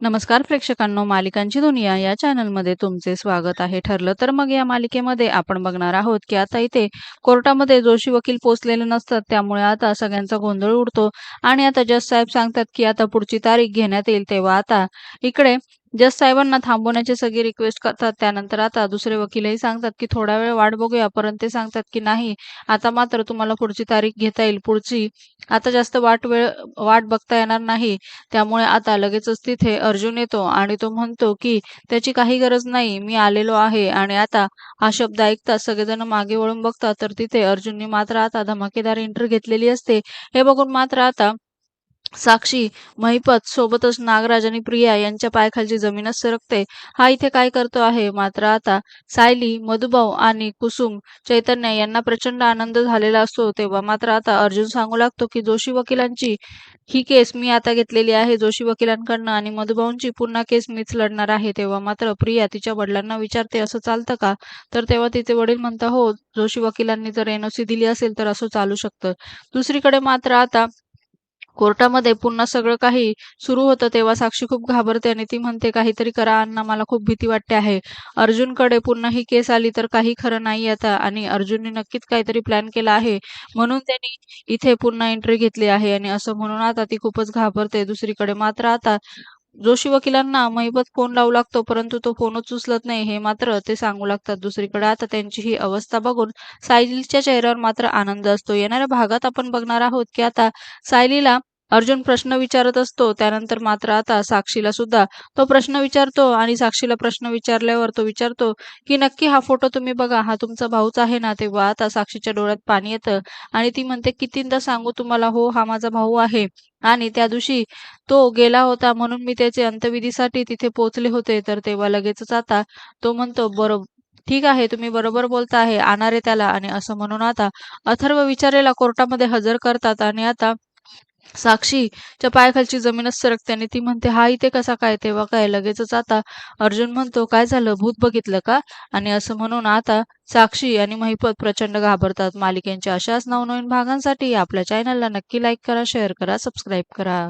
नमस्कार प्रेक्षकांनो मालिकांची दुनिया या चॅनलमध्ये तुमचे स्वागत आहे. ठरलं तर मग या मालिकेमध्ये आपण बघणार आहोत की आता इथे कोर्टामध्ये जोशी वकील पोचलेले नसतात त्यामुळे आता सगळ्यांचा गोंधळ उडतो. आणि आता जज साहेब सांगतात की आता पुढची तारीख घेण्यात येईल तेव्हा आता इकडे जज साहेबांना थांबवण्याची सगळी रिक्वेस्ट करतात त्यानंतर आता दुसरे वकीलही सांगतात की थोडा वेळ वाट बघूया. परंतु ते सांगतात की नाही आता मात्र तुम्हाला पुढची तारीख घेता येईल. पुढची आता जास्त वाट वेळ वाट बघता येणार नाही. त्यामुळे आता लगेचच तिथे अर्जुन येतो आणि तो म्हणतो की त्याची काही गरज नाही. मी आलेलो आहे. आणि आता हा शब्द ऐकता सगळेजण मागे वळून बघतात. तर तिथे अर्जुनने मात्र आता धमाकेदार एंट्री घेतलेली असते. हे बघून मात्र आता साक्षी महिपत सोबतच नागराज आणि प्रिया यांच्या पायखालची जमीनच सरकते. हा इथे काय करतो आहे? मात्र आता सायली मधुभाऊ आणि कुसुम चैतन्य यांना प्रचंड आनंद झालेला असतो. तेव्हा मात्र आता अर्जुन सांगू लागतो की जोशी वकिलांची ही केस मी आता घेतलेली आहे. जोशी वकिलांकडनं आणि मधुभाऊंची पुन्हा केस मीच लढणार आहे. तेव्हा मात्र प्रिया तिच्या वडिलांना विचारते असं चालतं का? तर तेव्हा तिचे वडील म्हणता हो जोशी वकिलांनी जर एनओसी दिली असेल तर असं चालू शकतं. दुसरीकडे मात्र आता कोर्टामध्ये पुन्हा सगळं काही सुरू होतं तेव्हा साक्षी खूप घाबरते आणि ती म्हणते काहीतरी करा अण्णा मला खूप भीती वाटते आहे. अर्जुनकडे पुन्हा ही केस आली तर काही खरं नाही आता आणि अर्जुनने नक्कीच काहीतरी प्लॅन केला आहे. म्हणून त्यांनी इथे पुन्हा एंट्री घेतली आहे आणि असं म्हणून आता ती खूपच घाबरते. दुसरीकडे मात्र आता जोशी वकिलांना महिबत फोन लावू लागतो परंतु तो फोनच उचलत नाही हे मात्र ते सांगू लागतात. दुसरीकडे आता त्यांची ही अवस्था बघून सायलीच्या चेहऱ्यावर मात्र आनंद असतो. येणाऱ्या भागात आपण बघणार आहोत की आता सायलीला अर्जुन प्रश्न विचारत असतो त्यानंतर मात्र आता साक्षीला सुद्धा तो प्रश्न विचारतो आणि साक्षीला प्रश्न विचारल्यावर तो विचारतो की नक्की हा फोटो तुम्ही बघा हा तुमचा भाऊच आहे ना? तेव्हा आता साक्षीच्या डोळ्यात पाणी येतं आणि ती म्हणते कितींदा सांगू तुम्हाला हो हा माझा भाऊ आहे. आणि त्या दिवशी तो गेला होता म्हणून मी त्याचे अंत्यविधीसाठी तिथे पोहोचले होते तर तेव्हा लगेचच आता तो म्हणतो बरोबर ठीक आहे तुम्ही बरोबर बोलता आहे आणणारे त्याला. आणि असं म्हणून आता अथर्व विचारेला कोर्टामध्ये हजर करतात आणि आता साक्षीच्या पायाखालची जमीनच सरकते आणि ती म्हणते हा इथे कसा काय तेव्हा काय लगेचच आता अर्जुन म्हणतो काय झालं? भूत बघितलं का? आणि असं म्हणून आता साक्षी आणि महिपत प्रचंड घाबरतात. मालिकेंच्या अशाच नवनवीन भागांसाठी आपल्या चॅनलला नक्की लाईक करा शेअर करा सबस्क्राईब करा.